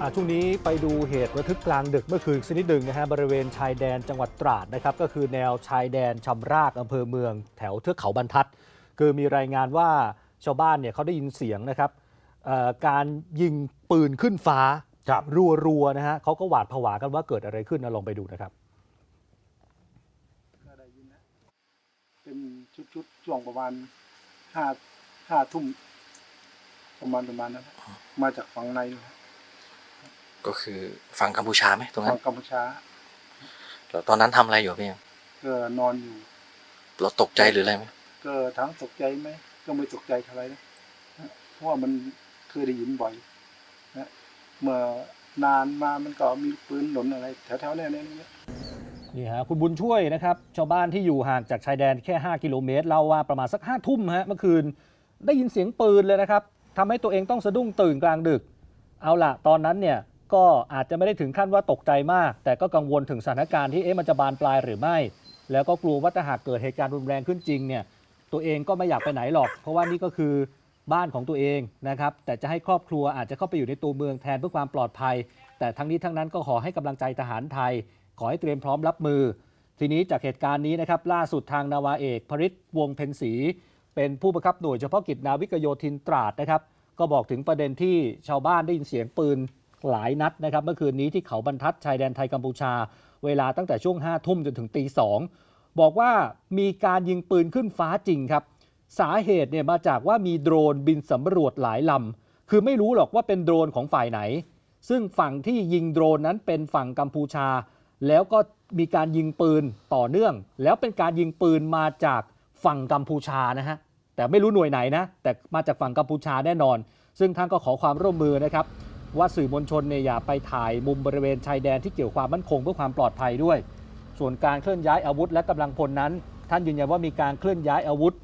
อะช่วงนี้ไปดูเหตุระทึกกลางดึกเมื่อคืนสักนิดหนึ่งนะฮะบริเวณชายแดนจังหวัดตราดนะครับก็คือแนวชายแดนชำรากอำเภอเมือง แถวเทือกเขาบรรทัด คือมีรายงานว่าชาวบ้านเนี่ยเขาได้ยินเสียงนะครับเอ่อการยิงปืนขึ้นฟ้าครับรัวๆนะฮะเขาก็หวาดผวากันว่าเกิดอะไรขึ้นนะลองไปดูนะครับก็ได้ยินนะเป็นชุดๆช่วงประมาณห้าห้าทุ่มประมาณประมาณนั้นนะมาจากฝั่งในนะ ก็คือฝั่งกัมพูชาไหมตรงนั้ฝั่นงกัมพูชาแล้วตอนนั้นทำอะไรอยู่พี่ก็นอนอยู่ เราตกใจหรืออะไรไหมก็ทั้งตกใจไหมก็ไม่ตกใจเท่าไหรนะเพราะว่ามันเคยได้ยินบ่อยนะเมื่อนานมามันก็มีปืนหล่นอะไร แถวๆเนี้ยเนี่ยเนี่ยนี่ฮะคุณบุญช่วยนะครับชาวบ้านที่อยู่ห่างจากชายแดนแค่ 5 กิโลเมตรเล่าว่าประมาณสัก5้าทุ่มฮะเมื่อคืนได้ยินเสียงปืนเลยนะครับทำให้ตัวเองต้องสะดุ้งตื่นกลางดึก เอาละตอนนั้นเนี่ย ก็อาจจะไม่ได้ถึงขั้นว่าตกใจมาก แต่ก็กังวลถึงสถานการณ์ที่เอ๊ะมันจะบานปลายหรือไม่ แล้วก็กลัวว่าถ้าหากเกิดเหตุการณ์รุนแรงขึ้นจริงเนี่ยตัวเองก็ไม่อยากไปไหนหรอก เพราะว่านี่ก็คือบ้านของตัวเองนะครับแต่จะให้ครอบครัวอาจจะเข้าไปอยู่ในตัวเมืองแทนเพื่อความปลอดภัย แต่ทั้งนี้ทั้งนั้นก็ขอให้กำลังใจทหารไทย ขอให้เตรียมพร้อมรับมือ ทีนี้จากเหตุการณ์นี้นะครับล่าสุดทางนาวาเอกพริศวงเพ็ญศรีเป็นผู้บังคับหน่วยเฉพาะกิจนาวิกโยธินตราดนะครับก็บอกถึงประเด็นที่ชาวบ้านได้ยินเสียงปืน หลายนัดนะครับเมื่อคืนนี้ที่เขาบรรทัดชายแดนไทยกัมพูชา เวลาตั้งแต่ช่วง5้าทุ่มจนถึงตีสองบอกว่ามีการยิงปืนขึ้นฟ้าจริงครับ สาเหตุเนี่ยมาจากว่ามีโดรนบินสำรวจหลายลำคือไม่รู้หรอกว่าเป็นโดรนของฝ่ายไหน ซึ่งฝั่งที่ยิงโดรนนั้นเป็นฝั่งกัมพูชา แล้วก็มีการยิงปืนต่อเนื่อง แล้วเป็นการยิงปืนมาจากฝั่งกัมพูชานะฮะแต่ไม่รู้หน่วยไหนนะ แต่มาจากฝั่งกัมพูชาแน่นอน ซึ่งท่านก็ขอความร่วมมือนะครับ ว่าสื่อมวลชนเนี่ยอย่าไปถ่ายมุมบริเวณชายแดนที่เกี่ยวความมั่นคงเพื่อความปลอดภัยด้วย ส่วนการเคลื่อนย้ายอาวุธและกำลังพลนั้น ท่านยืนยันว่ามีการเคลื่อนย้ายอาวุธ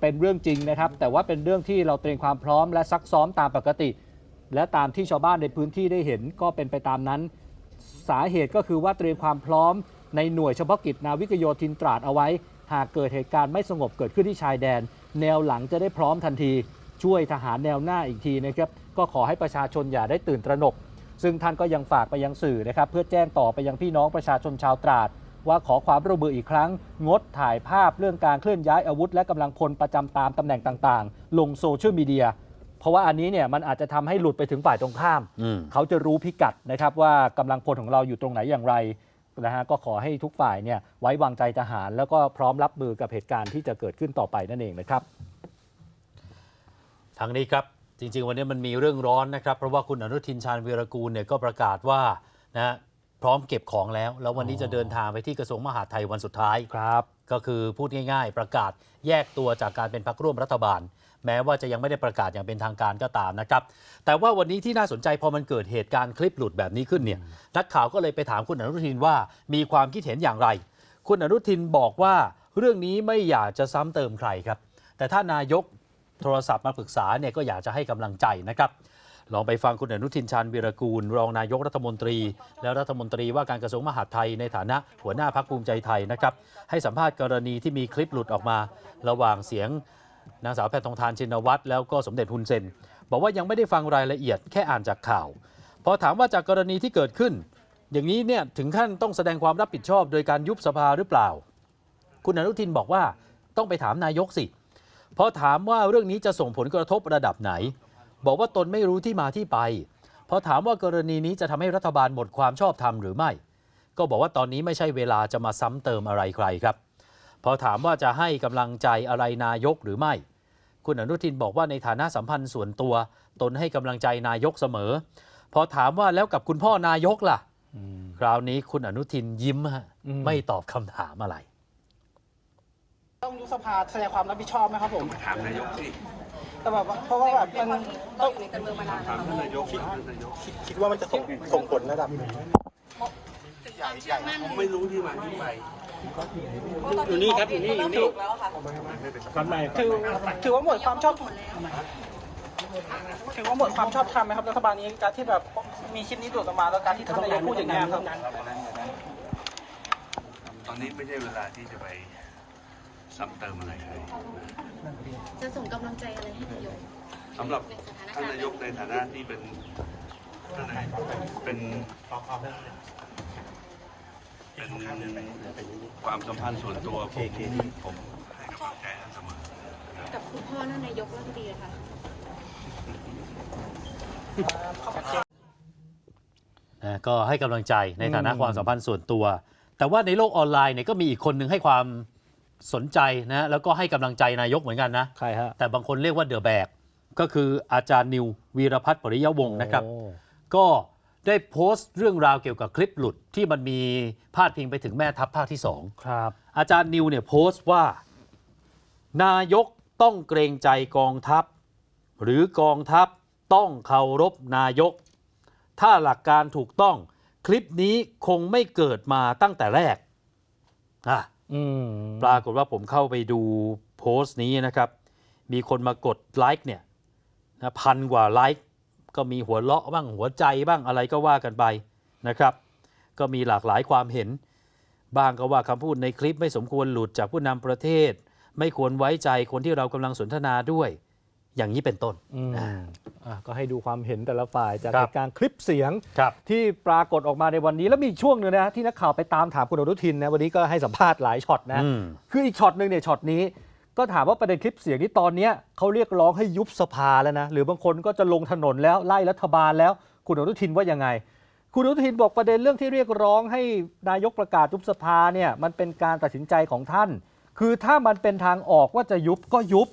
เป็นเรื่องจริงนะครับ แต่ว่าเป็นเรื่องที่เราเตรียมความพร้อมและซักซ้อมตามปกติ และตามที่ชาวบ้านในพื้นที่ได้เห็นก็เป็นไปตามนั้น สาเหตุก็คือว่าเตรียมความพร้อม ในหน่วยเฉพาะกิจนาวิกโยธินตราดเอาไว้ หากเกิดเหตุการณ์ไม่สงบเกิดขึ้นที่ชายแดน แนวหลังจะได้พร้อมทันที ช่วยทหารแนวหน้าอีกทีนะครับก็ขอให้ประชาชนอย่าได้ตื่นตระหนก ซึ่งท่านก็ยังฝากไปยังสื่อนะครับเพื่อแจ้งต่อไปยังพี่น้องประชาชนชาวตราด ว่าขอความร่วมมืออีกครั้ง งดถ่ายภาพเรื่องการเคลื่อนย้ายอาวุธ และกำลังพลประจำตามตำแหน่งต่างๆ ลงโซเชียลมีเดียเพราะว่าอันนี้เนี่ยมันอาจจะทำให้หลุดไปถึงฝ่ายตรงข้ามอืมเขาจะรู้พิกัดนะครับว่ากำลังพลของเราอยู่ตรงไหนอย่างไรนะฮะก็ขอให้ทุกฝ่ายเนี่ยไว้วางใจทหาร แล้วก็พร้อมรับมือกับเหตุการณ์ที่จะเกิดขึ้นต่อไปนั่นเองนะครับ ทางนี้ครับจริง ๆ วันนี้มันมีเรื่องร้อนนะครับ เพราะว่าคุณอนุทินชาญวีรกูลเนี่ยก็ประกาศว่านะฮะพร้อมเก็บของแล้ว แล้ววันนี้จะเดินทางไปที่กระทรวงมหาดไทยวันสุดท้ายครับ ก็คือพูดง่าย ๆ ประกาศแยกตัวจากการเป็นพรรคร่วมรัฐบาล แม้ว่าจะยังไม่ได้ประกาศอย่างเป็นทางการก็ตามนะครับ แต่ว่าวันนี้ที่น่าสนใจพอมันเกิดเหตุการณ์คลิปหลุดแบบนี้ขึ้นเนี่ยนักข่าวก็เลยไปถามคุณอนุทินว่ามีความคิดเห็นอย่างไร คุณอนุทินบอกว่าเรื่องนี้ไม่อยากจะซ้ำเติมใครครับ แต่ถ้านายก โทรศัพท์มาปรึกษาเนี่ยก็อยากจะให้กำลังใจนะครับ ลองไปฟังคุณอนุทินชาญวีรกูล รองนายกรัฐมนตรี และรัฐมนตรีว่าการกระทรวงมหาดไทยในฐานะหัวหน้าพักภูมิใจไทยนะครับ ให้สัมภาษณ์กรณีที่มีคลิปหลุดออกมา ระหว่างเสียงนางสาวแพทองทานชินวัตรแล้วก็สมเด็จฮุนเซนบอกว่ายังไม่ได้ฟังรายละเอียดแค่อ่านจากข่าวพอถามว่าจากกรณีที่เกิดขึ้น อย่างนี้เนี่ยถึงขั้นต้องแสดงความรับผิดชอบ โดยการยุบสภาหรือเปล่า คุณอนุทินบอกว่าต้องไปถามนายกสิ พอถามว่าเรื่องนี้จะส่งผลกระทบระดับไหน บอกว่าตนไม่รู้ที่มาที่ไป พอถามว่ากรณีนี้จะทำให้รัฐบาลหมดความชอบธรรมหรือไม่ ก็บอกว่าตอนนี้ไม่ใช่เวลาจะมาซ้ำเติมอะไรใครครับ พอถามว่าจะให้กำลังใจอะไรนายกหรือไม่ คุณอนุทินบอกว่าในฐานะสัมพันธ์ส่วนตัว ตนให้กำลังใจนายกเสมอ พอถามว่าแล้วกับคุณพ่อนายกล่ะคราวนี้คุณอนุทินยิ้มฮะอืมไม่ตอบคำถามอะไร ต้องยุบสภาแสดงความรับผิดชอบไหมครับผม ถามนายกสิแต่แบบว่าเพราะว่าแบบมันต้องถามท่านนายกถามท่านนายกคิดว่ามันจะส่งส่งผลระดับผมไม่รู้ที่มาที่ไปอยู่นี่ครับอยู่นี่อยู่นี่ถือถือว่าหมดความชอบถือว่าหมดความชอบธรรมไหมครับรัฐบาลนี้การที่แบบมีคลิปนี้หลุดออกมาแล้วการที่ท่านนายกพูดอย่างนี้ยครับตอนนี้ไม่ใช่เวลาที่จะไป ซ้ำเติมอะไรใครจะส่งกำลังใจอะไรให้นายกสำหรับในสถานท่านการณ์นายกในฐานะที่เป็นท่านนาเป็นเป็นความสัมพันธ์ส่วนตัวผมผมให้กำลังใจท่านเสมอกับคุณพ่อท่านนายกรัฐมนตรีอะค่ะนะก็ให้กำลังใจในฐานะอืมความสัมพันธ์ส่วนตัว แต่ว่าในโลกออนไลน์เนี่ยก็มีอีกคนหนึ่งให้ความ สนใจนะแล้วก็ให้กำลังใจนายกเหมือนกันนะ ใครฮะ แต่บางคนเรียกว่าเดอะแบกก็คืออาจารย์นิววีรพัฒน์ปริยวงศ์นะครับ โอ้ ก็ได้โพสต์เรื่องราวเกี่ยวกับคลิปหลุดที่มันมีพาดพิงไปถึงแม่ทัพภาคที่สอง ครับ อาจารย์นิวเนี่ยโพสต์ว่า นายกต้องเกรงใจกองทัพ หรือกองทัพต้องเคารพนายก ถ้าหลักการถูกต้อง คลิปนี้คงไม่เกิดมาตั้งแต่แรกอะอืม ปรากฏว่าผมเข้าไปดูโพสต์นี้นะครับ มีคนมากดไลค์เนี่ยนะพันกว่าไลค์ก็มีหัวเลาะบ้างหัวใจบ้างอะไรก็ว่ากันไปนะครับ ก็มีหลากหลายความเห็นบางก็ว่าคำพูดในคลิปไม่สมควรหลุดจากผู้นำประเทศ ไม่ควรไว้ใจคนที่เรากำลังสนทนาด้วย อย่างนี้เป็นต้นอืมอะก็ให้ดูความเห็นแต่ละฝ่ายจากครัเหบตุการณ์คลิปเสียงครับที่ปรากฏออกมาในวันนี้ แล้วมีอีกช่วงหนึ่งนะที่นักข่าวไปตามถามคุณอนุทินนะวันนี้ก็ให้สัมภาษณ์หลายช็อตนะอืมคืออีกช็อตหนึ่งเนี่ยช็อตนี้ ก็ถามว่าประเด็นคลิปเสียงที่ตอนเนี้ยเขาเรียกร้องให้ยุบสภาแล้วนะหรือบางคนก็จะลงถนนแล้วไล่รัฐบาลแล้ว คุณอนุทินว่ายังไง คุณอนุทินบอกประเด็นเรื่องที่เรียกร้องให้นายกประกาศยุบสภาเนี่ยมันเป็นการตัดสินใจของท่าน คือถ้ามันเป็นทางออกว่าจะยุบก็ยุบ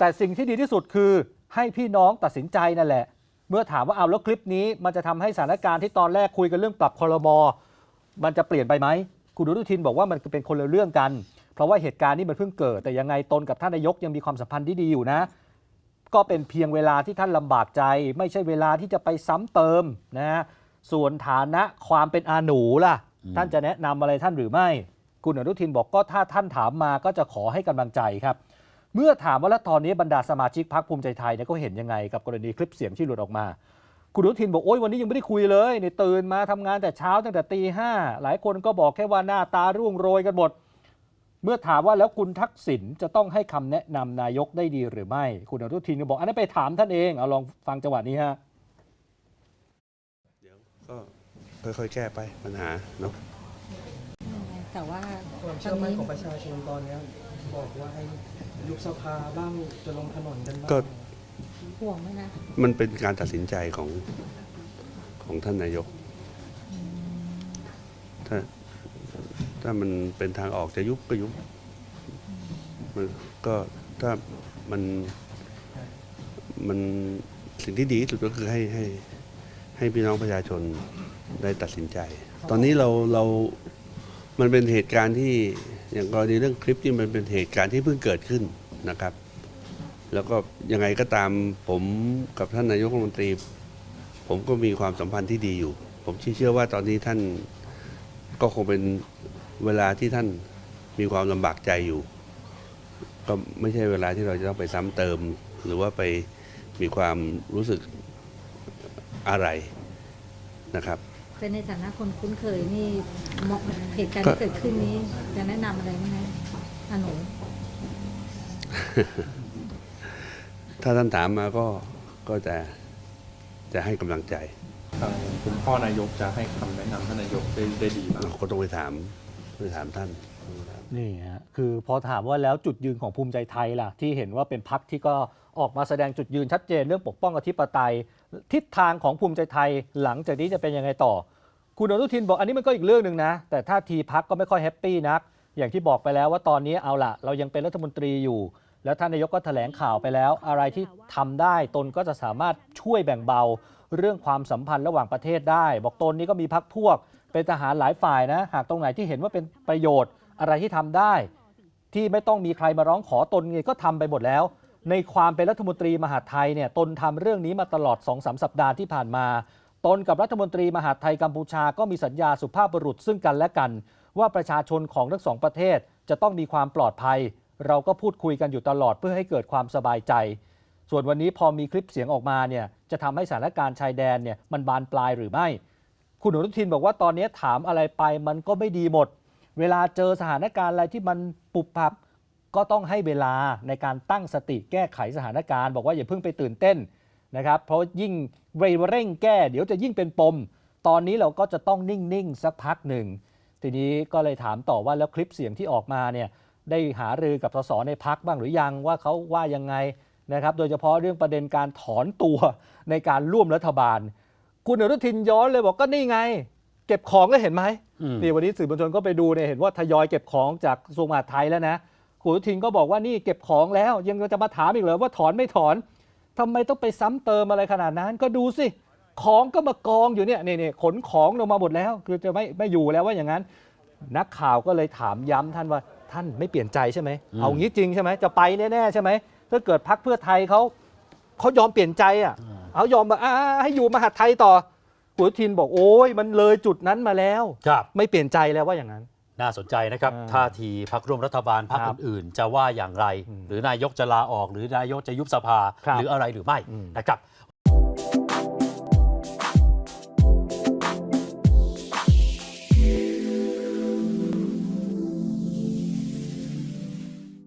แต่สิ่งที่ดีที่สุดคือให้พี่น้องตัดสินใจนั่นแหละ เมื่อถามว่าเอาแล้วคลิปนี้ มันจะทำให้สถานการณ์ที่ตอนแรกคุยกันเรื่องปรับคอรมอมันจะเปลี่ยนไปไหมคุณอนุทินบอกว่ามันเป็นคนละเรื่องกัน เพราะว่าเหตุการณ์นี้มันเพิ่งเกิด แต่ยังไงตนกับท่านนายกยังมีความสัมพันธ์ที่ดีอยู่นะ ก็เป็นเพียงเวลาที่ท่านลำบากใจ ไม่ใช่เวลาที่จะไปซ้ำเติมนะส่วนฐานะความเป็นอาหนูล่ะ ท่านจะแนะนำอะไรท่านหรือไม่ คุณอนุทินบอกก็ถ้าท่านถามมาก็จะขอให้กำลังใจครับ เมื่อถามว่าแล้วตอนนี้บรรดาสมาชิกพรรคภูมิใจไทยเนี่ยก็เห็นยังไงกับกรณีคลิปเสียงที่หลุดออกมา คุณอนุทินบอกโอ้ยวันนี้ยังไม่ได้คุยเลยเนี่ยตื่นมาทำงานแต่เช้าตั้งแต่ตีห้าหลายคนก็บอกแค่ว่าหน้าตาร่วงโรยกันหมด เมื่อถามว่าแล้วคุณทักษิณจะต้องให้คำแนะนำนายกได้ดีหรือไม่ คุณอนุทินก็บอกอันนั้นไปถามท่านเองเอาลองฟังจังหวะนี้ฮะเดี๋ยวก็ค่อยๆแก้ไปปัญหาเนาะแต่ว่าความเชื่อมั่นของประชาชนตอนเนี้ย บอกว่าให้ยุบสภาบ้างจะลงถนนกันบ้างก็ ห่วงไหมนะมันเป็นการตัดสินใจของของท่านนายก ถ้าถ้ามันเป็นทางออกจะยุบก็ยุบมันก็ถ้ามันมันสิ่งที่ดีที่สุดก็คือให้ให้ให้พี่น้องประชาชนได้ตัดสินใจ ตอนนี้เราเรา มันเป็นเหตุการณ์ที่ อย่างกรณีเรื่องคลิปที่มันเป็นเหตุการณ์ที่เพิ่งเกิดขึ้นนะครับ แล้วก็ยังไงก็ตามผมกับท่านนายกรัฐมนตรี ผมก็มีความสัมพันธ์ที่ดีอยู่ ผมเชื่อว่าตอนนี้ท่านก็คงเป็นเวลาที่ท่านมีความลำบากใจอยู่ ก็ไม่ใช่เวลาที่เราจะต้องไปซ้ำเติม หรือว่าไปมีความรู้สึกอะไรนะครับ เป็นในฐานะคนคุ้นเคยนี่มองเหตุการณ์ก็ที่เกิดขึ้นนี้จะแนะนำอะไรไหมคะอาหนูถ้าท่านถามมาก็ก็จะจะให้กำลังใจคุณพ่อนายกจะให้คำแนะนำท่านนายกได้ได้ดีบ้างเราก็ต้องไปถามไปถามท่าน นี่ฮะคือพอถามว่าแล้วจุดยืนของภูมิใจไทยล่ะ ที่เห็นว่าเป็นพักที่ก็ออกมาแสดงจุดยืนชัดเจนเรื่องปกป้องอธิปไตย ทิศทางของภูมิใจไทยหลังจากนี้จะเป็นยังไงต่อ คุณอนุทินบอกอันนี้มันก็อีกเรื่องหนึ่งนะ แต่ท่าทีพักก็ไม่ค่อยแฮปปี้นัก อย่างที่บอกไปแล้วว่าตอนนี้เอาละเรายังเป็นรัฐมนตรีอยู่ แล้วท่านนายกก็แถลงข่าวไปแล้ว อะไรที่ทำได้ตนก็จะสามารถช่วยแบ่งเบา เรื่องความสัมพันธ์ระหว่างประเทศได้ บอกตนนี้ก็มีพักพวก เป็นทหารหลายฝ่ายนะ หากตรงไหนที่เห็นว่าเป็นประโยชน์อะไรที่ทำได้ ที่ไม่ต้องมีใครมาร้องขอตนไงก็ทำไปหมดแล้ว ในความเป็นรัฐมนตรีมหาไทยเนี่ยตนทำเรื่องนี้มาตลอด2อสสัปดาห์ที่ผ่านมา ตนกับรัฐมนตรีมหาไทยกัมพูชาก็มีสัญญาสุภาพบุรุษซึ่งกันและกัน ว่าประชาชนของทั้งสองประเทศจะต้องมีความปลอดภัย เราก็พูดคุยกันอยู่ตลอดเพื่อให้เกิดความสบายใจ ส่วนวันนี้พอมีคลิปเสียงออกมาเนี่ยจะทำให้สถานการณ์ชายแดนเนี่ยมันบานปลายหรือไม่ คุณอนุทินบอกว่าตอนนี้ถามอะไรไปมันก็ไม่ดีหมด เวลาเจอสถานการณ์อะไรที่มันปุบปับ ก็ต้องให้เวลาในการตั้งสติแก้ไขสถานการณ์ บอกว่าอย่าเพิ่งไปตื่นเต้นนะครับ เพราะยิ่งเร่งแก้ เดี๋ยวจะยิ่งเป็นปม ตอนนี้เราก็จะต้องนิ่งๆสักพักหนึ่ง ทีนี้ก็เลยถามต่อว่าแล้วคลิปเสียงที่ออกมาเนี่ยได้หารือกับสสในพักบ้างหรือยังว่าเขาว่ายังไงนะครับ โดยเฉพาะเรื่องประเด็นการถอนตัวในการร่วมรัฐบาล คุณอนุทินย้อนเลยบอกก็นี่ไง เก็บของก็เห็นไหมอืมนี่วันนี้สื่อมวลชนก็ไปดูเนี่ยเห็นว่าทยอยเก็บของจากกระทรวงมหาดไทยแล้วนะ คุณอนุทินก็บอกว่านี่เก็บของแล้วยังจะมาถามอีกเหรอว่าถอนไม่ถอนทำไมต้องไปซ้ำเติมอะไรขนาดนั้น ก็ดูสิของก็มากองอยู่เนี่ยนี่นี่ขนของลงมาหมดแล้ว คือจะไม่ไม่อยู่แล้วว่าอย่างนั้น นักข่าวก็เลยถามย้ำท่านว่าท่านไม่เปลี่ยนใจใช่ไหมอืมเอางี้จริงใช่ไหมจะไปแน่ๆใช่ไหมถ้าเกิดพักเพื่อไทยเขาเขายอมเปลี่ยนใจอะเขายอมแบบอ่าให้อยู่มหาดไทยต่อคุณอนุทินบอกโอ้ยมันเลยจุดนั้นมาแล้วครับไม่เปลี่ยนใจแล้วว่าอย่างนั้น น่าสนใจนะครับอ่าท่าทีพักร่วมรัฐบาลพักครับอื่น ๆ จะว่าอย่างไรอืมหรือนายกจะลาออก หรือนายกจะยุบสภาครับหรืออะไรหรือไม่อืมนะครับ